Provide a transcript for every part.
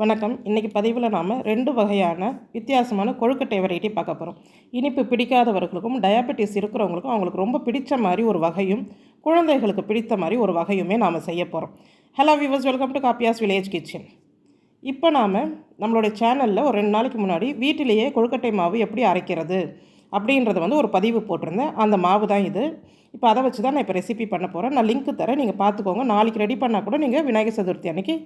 வணக்கம். இன்றைக்கி பதிவில் நாம் ரெண்டு வகையான வித்தியாசமான கொழுக்கட்டை வெரைட்டி பார்க்க போகிறோம் இனிப்பு பிடிக்காதவர்களுக்கும் டயாபெட்டிஸ் இருக்கிறவங்களுக்கும் அவங்களுக்கு ரொம்ப பிடித்த மாதிரி ஒரு வகையும் குழந்தைகளுக்கு பிடித்த மாதிரி ஒரு வகையுமே நாம் செய்ய போகிறோம் hello viewers welcome to Kappiyas village kitchen இப்போ நாம் நம்மளுடைய சேனலில் ஒரு ரெண்டு நாளைக்கு முன்னாடி வீட்டிலேயே கொழுக்கட்டை மாவு எப்படி அரைக்கிறது அப்படின்றத வந்து ஒரு பதிவு போட்டிருந்தேன். அந்த மாவு தான் இது. இப்போ அதை வச்சு தான் நான் இப்போ ரெசிபி பண்ண போகிறேன் நான் லிங்க் தரேன். நீங்கள் பார்த்துக்கோங்க. நாளைக்கு ரெடி பண்ணால் கூட நீங்கள் விநாயகர் சதுர்த்தி அன்றைக்கி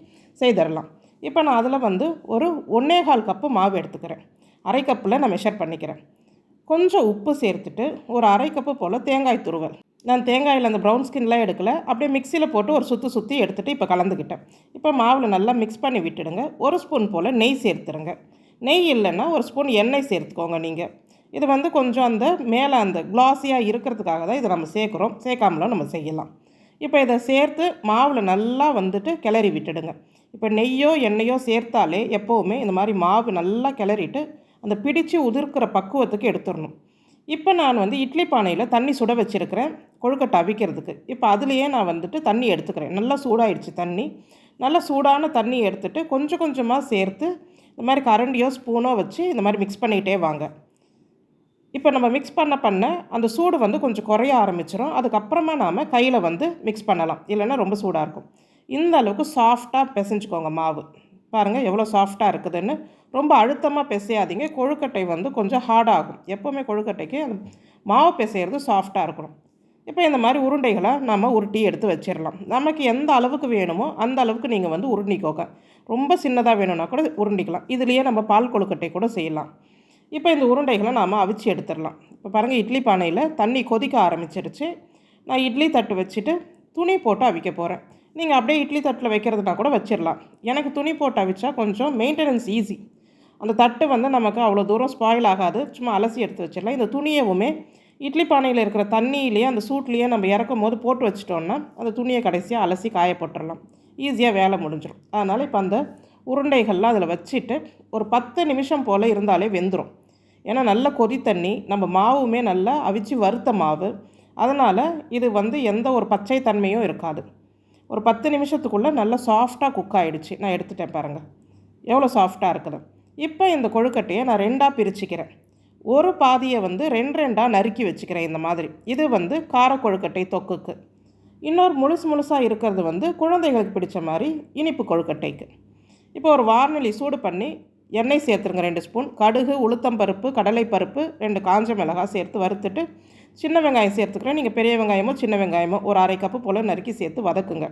செய்தரலாம். இப்போ நான் அதில் வந்து ஒரு ஒன்றே கால் கப்பு மாவு எடுத்துக்கிறேன். அரை கப்பில் நான் மெஷர் பண்ணிக்கிறேன். கொஞ்சம் உப்பு சேர்த்துட்டு ஒரு அரை கப்பு போல் தேங்காய் துருவல். நான் தேங்காயில் அந்த ப்ரௌன் ஸ்கின்லாம் எடுக்கலை. அப்படியே மிக்சியில் போட்டு ஒரு சுற்றி சுற்றி எடுத்துகிட்டு இப்போ கலந்துக்கிட்டேன். இப்போ மாவில் நல்லா மிக்ஸ் பண்ணி விட்டுடுங்க. ஒரு ஸ்பூன் போல் நெய் சேர்த்துருங்க. நெய் இல்லைன்னா ஒரு ஸ்பூன் எண்ணெய் சேர்த்துக்கோங்க நீங்கள் இது வந்து கொஞ்சம் அந்த மேலே அந்த க்ளாஸியாக இருக்கிறதுக்காக தான் இதை நம்ம சேர்க்குறோம். சேர்க்காமலும் நம்ம செய்யலாம். இப்போ இதை சேர்த்து மாவில் நல்லா வந்துட்டு கிளறி விட்டுடுங்க. இப்போ நெய்யோ எண்ணெயோ சேர்த்தாலே எப்போவுமே இந்த மாதிரி மாவு நல்லா கிளறிட்டு அந்த பிடிச்சு உதிர்க்கிற பக்குவத்துக்கு எடுத்துடணும். இப்போ நான் வந்து இட்லி பானையில் தண்ணி சுட வச்சுருக்கிறேன் கொழுக்கட்டை அவிக்கிறதுக்கு இப்போ அதுலேயே நான் வந்துட்டு தண்ணி எடுத்துக்கிறேன். நல்லா சூடாயிடுச்சு தண்ணி. நல்லா சூடான தண்ணி எடுத்துகிட்டு கொஞ்சம் கொஞ்சமாக சேர்த்து இந்த மாதிரி கரண்டியோ ஸ்பூனோ வச்சு இந்த மாதிரி மிக்ஸ் பண்ணிக்கிட்டே வாங்க. இப்போ நம்ம மிக்ஸ் பண்ண பண்ண அந்த சூடு வந்து கொஞ்சம் குறைய ஆரம்பிச்சிடும் அதுக்கப்புறமா நாம் கையில் வந்து மிக்ஸ் பண்ணலாம். இல்லைன்னா ரொம்ப சூடாக இருக்கும். இந்த அளவுக்கு சாஃப்டாக பிசைஞ்சுக்கோங்க மாவு. பாருங்கள் எவ்வளோ சாஃப்டாக இருக்குதுன்னு. ரொம்ப அழுத்தமாக பிசையாதீங்க. கொழுக்கட்டை வந்து கொஞ்சம் ஹார்டாகும் எப்போவுமே கொழுக்கட்டைக்கு அந்த மாவு பிசைகிறது சாஃப்டாக இருக்கணும். இப்போ இந்த மாதிரி உருண்டைகளை நம்ம உருட்டி எடுத்து வச்சிடலாம். நமக்கு எந்த அளவுக்கு வேணுமோ அந்த அளவுக்கு நீங்கள் வந்து உருண்டிக்கோங்க. ரொம்ப சின்னதாக வேணும்னா கூட உருண்டிக்கலாம். இதுலேயே நம்ம பால் கொழுக்கட்டை கூட செய்யலாம். இப்போ இந்த உருண்டைகளை நாம் அவிச்சு எடுத்துடலாம். இப்போ பாருங்கள் இட்லி பானையில் தண்ணி கொதிக்க ஆரம்பிச்சிருச்சு. நான் இட்லி தட்டு வச்சுட்டு துணி போட்டு அவிக்க போகிறேன் நீங்கள் அப்படியே இட்லி தட்டில் வைக்கிறதுனா கூட வச்சிடலாம் எனக்கு துணி போட்டு அவிச்சா கொஞ்சம் மெயின்டெனன்ஸ் ஈஸி அந்த தட்டு வந்து நமக்கு அவ்வளோ தூரம் ஸ்பாயில் ஆகாது. சும்மா அலசி எடுத்து வச்சிடலாம் இந்த துணியவுமே இட்லி பானையில் இருக்கிற தண்ணியிலேயே அந்த சூட்லேயே நம்ம இறக்கும் போது போட்டு வச்சிட்டோன்னா அந்த துணியை கடைசியாக அலசி காய போட்டுடலாம் ஈஸியாக வேலை முடிஞ்சிடும் அதனால் இப்போ அந்த உருண்டைகள்லாம் அதில் வச்சுட்டு ஒரு பத்து நிமிஷம் போல் இருந்தாலே வெந்துடும் ஏன்னா நல்ல கொதி தண்ணி நம்ம மாவுமே நல்லா அவிச்சு வறுத்த மாவு. அதனால் இது வந்து எந்த ஒரு பச்சை தன்மையும் இருக்காது. ஒரு பத்து நிமிஷத்துக்குள்ளே நல்லா சாஃப்டாக குக் ஆகிடுச்சு நான் எடுத்துட்டேன் பாருங்கள் எவ்வளோ சாஃப்டாக இருக்குது? இப்போ இந்த கொழுக்கட்டையை நான் ரெண்டாக பிரிச்சுக்கிறேன். ஒரு பாதியை வந்து ரெண்டு ரெண்டாக நறுக்கி வச்சுக்கிறேன் இந்த மாதிரி. இது வந்து கார கொழுக்கட்டை தொக்குக்கு. இன்னொரு முழுசு முழுசாக இருக்கிறது வந்து குழந்தைகளுக்கு பிடிச்ச மாதிரி இனிப்பு கொழுக்கட்டைக்கு. இப்போ ஒரு வார்நிலை சூடு பண்ணி எண்ணெய் சேர்த்துருங்க ரெண்டு ஸ்பூன். கடுகு உளுத்தம்பருப்பு கடலைப்பருப்பு ரெண்டு காஞ்ச மிளகாய் சேர்த்து வறுத்துட்டு சின்ன வெங்காயம் சேர்த்துக்கிறேன். நீங்கள் பெரிய வெங்காயமோ சின்ன வெங்காயமோ ஒரு அரை கப்பு போல் நறுக்கி சேர்த்து வதக்குங்க.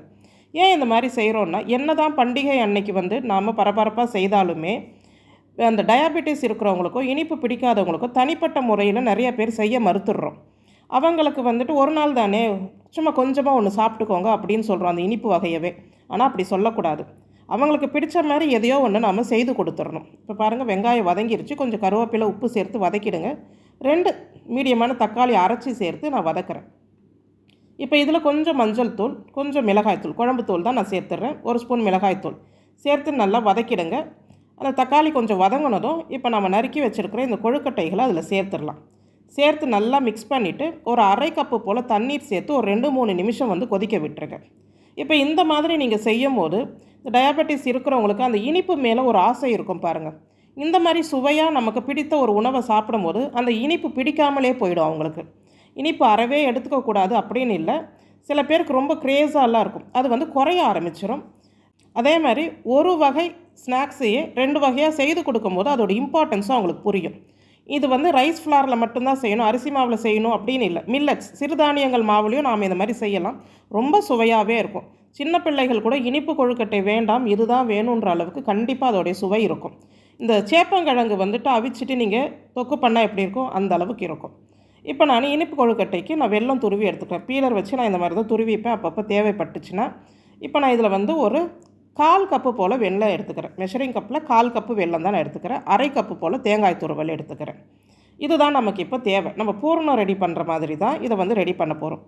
ஏன் இந்த மாதிரி செய்கிறோன்னா என்ன தான் பண்டிகை அன்னைக்கு வந்து நாம் பரபரப்பாக செய்தாலுமே அந்த டயாபெட்டிஸ் இருக்கிறவங்களுக்கோ இனிப்பு பிடிக்காதவங்களுக்கோ தனிப்பட்ட முறையில் நிறைய பேர் செய்ய மறுத்துடுறோம். அவங்களுக்கு வந்துட்டு ஒரு நாள் தானே சும்மா கொஞ்சமாக ஒன்று சாப்பிட்டுக்கோங்க அப்படின்னு சொல்கிறோம் அந்த இனிப்பு வகையவே. ஆனால் அப்படி சொல்லக்கூடாது. அவங்களுக்கு பிடிச்ச மாதிரி எதையோ ஒன்று நாம் செய்து கொடுத்துடணும். இப்போ பாருங்கள் வெங்காயம் வதங்கிருச்சு. கொஞ்சம் கருவேப்பிலை உப்பு சேர்த்து வதக்கிடுங்க. ரெண்டு மீடியமான தக்காளி அரைச்சி சேர்த்து நான் வதக்குறேன். இப்போ இதில் கொஞ்சம் மஞ்சள் தூள் கொஞ்சம் மிளகாய்த்தூள் குழம்பு தூள் தான் நான் சேர்த்துட்றேன். ஒரு ஸ்பூன் மிளகாய்த்தூள் சேர்த்து நல்லா வதக்கிடுங்க. அந்த தக்காளி கொஞ்சம் வதங்கினதும் இப்போ நம்ம நறுக்கி வச்சுருக்கிற இந்த கொழுக்கட்டைகளை அதில் சேர்த்துடலாம். சேர்த்து நல்லா மிக்ஸ் பண்ணிவிட்டு ஒரு அரை கப்பு போல் தண்ணீர் சேர்த்து ஒரு ரெண்டு மூணு நிமிஷம் வந்து கொதிக்க விட்டுருங்க. இப்போ இந்த மாதிரி நீங்கள் செய்யும் போது இந்த டயாபெட்டிஸ் இருக்கிறவங்களுக்கு அந்த இனிப்பு மேலே ஒரு ஆசை இருக்கும் பாருங்கள் இந்த மாதிரி சுவையாக நமக்கு பிடித்த ஒரு உணவை சாப்பிடும்போது அந்த இனிப்பு பிடிக்காமலே போயிடும் அவங்களுக்கு. இனிப்பு அறவே எடுத்துக்கக்கூடாது அப்படின்னு இல்லை. சில பேருக்கு ரொம்ப க்ரேஸாலாம் இருக்கும். அது வந்து குறைய ஆரம்பிச்சிடும் அதே மாதிரி ஒரு வகை ஸ்நாக்ஸையே ரெண்டு வகையாக செய்து கொடுக்கும்போது அதோட இம்பார்ட்டன்ஸும் அவங்களுக்கு புரியும். இது வந்து ரைஸ் ஃப்ளாரில் மட்டும்தான் செய்யணும் அரிசி மாவில் செய்யணும் அப்படின்னு இல்லை. மில்லட்ஸ் சிறுதானியங்கள் மாவுலேயும் நாம் இந்த மாதிரி செய்யலாம். ரொம்ப சுவையாகவே இருக்கும். சின்ன பிள்ளைகள் கூட இனிப்பு கொழுக்கட்டை வேண்டாம் இதுதான் வேணுன்ற அளவுக்கு கண்டிப்பாக அதோடைய சுவை இருக்கும். இந்த சேப்பங்கிழங்கு வந்துட்டு அவிச்சிட்டு நீங்கள் தொக்கு பண்ணால் எப்படி இருக்கும்? அந்த அளவுக்கு இருக்கும். இப்போ நான் இனிப்பு கொழுக்கட்டைக்கு நான் வெள்ளம் துருவி எடுத்துக்கிறேன். பீலர் வச்சு நான் இந்த மாதிரி தான் துருவிப்பேன். அப்பப்போ தேவைப்பட்டுச்சுன்னா இப்போ நான் இதில் வந்து ஒரு கால் கப்பு போல் வெள்ளம் எடுத்துக்கிறேன். மெஷரிங் கப்பில் கால் கப்பு வெள்ளம் தான் நான் எடுத்துக்கிறேன். அரை கப்பு போல் தேங்காய் துருவல் எடுத்துக்கிறேன். இதுதான் நமக்கு இப்போ தேவை. நம்ம பூர்ணம் ரெடி பண்ணுற மாதிரி தான் இதை வந்து ரெடி பண்ண போகிறோம்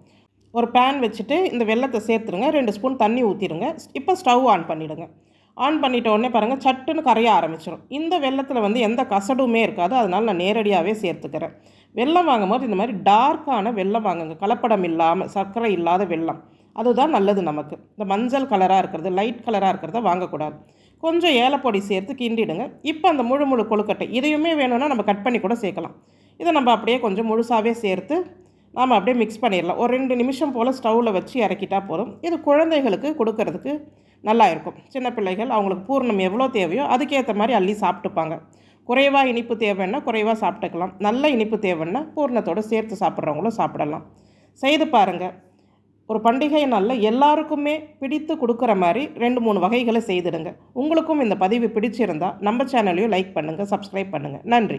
ஒரு பேன் வச்சுட்டு இந்த வெள்ளத்தை சேர்த்துருங்க ரெண்டு ஸ்பூன் தண்ணி ஊற்றிடுங்க இப்போ ஸ்டவ் ஆன் பண்ணிவிடுங்க ஆன் பண்ணிட்ட உடனே பாருங்கள் சட்டுன்னு கரைய ஆரம்பிச்சிடும் இந்த வெள்ளத்தில் வந்து எந்த கசடுமே இருக்காது. அதனால் நான் நேரடியாகவே சேர்த்துக்கிறேன். வெள்ளம் வாங்கும்போது இந்த மாதிரி டார்க்கான வெள்ளம் வாங்குங்க. கலப்படம் இல்லாமல் சர்க்கரை இல்லாத வெள்ளம். அதுதான் நல்லது நமக்கு. இந்த மஞ்சள் கலராக இருக்கிறது லைட் கலராக இருக்கிறத வாங்கக்கூடாது. கொஞ்சம் ஏலப்பொடி சேர்த்து கிண்டிடுங்க. இப்போ அந்த முழு முழு கொழுக்கட்டை இதையுமே வேணும்னா நம்ம கட் பண்ணி கூட சேர்க்கலாம். இதை நம்ம அப்படியே கொஞ்சம் முழுசாகவே சேர்த்து நாம் அப்படியே மிக்ஸ் பண்ணிடலாம். ஒரு ரெண்டு நிமிஷம் போல் ஸ்டவ்வில் வச்சு இறக்கிட்டால் போதும். இது குழந்தைகளுக்கு கொடுக்கறதுக்கு நல்லா இருக்கும். சின்ன பிள்ளைகள் அவங்களுக்கு பூர்ணம் எவ்வளோ தேவையோ அதுக்கேற்ற மாதிரி அள்ளி சாப்பிட்டுப்பாங்க. குறைவாக இனிப்பு தேவைன்னா குறைவாக சாப்பிட்டுக்கலாம். நல்ல இனிப்பு தேவைன்னா பூர்ணத்தோடு சேர்த்து சாப்பிட்றவங்களும் சாப்பிடலாம். செய்து பாருங்கள் ஒரு பண்டிகை நாளில் எல்லாருக்குமே பிடித்து கொடுக்குற மாதிரி ரெண்டு மூணு வகைகளை செய்திடுங்க. உங்களுக்கும் இந்த பதிவு பிடிச்சிருந்தால் நம்ம சேனலையும் லைக் பண்ணுங்கள் சப்ஸ்கிரைப் பண்ணுங்கள் நன்றி.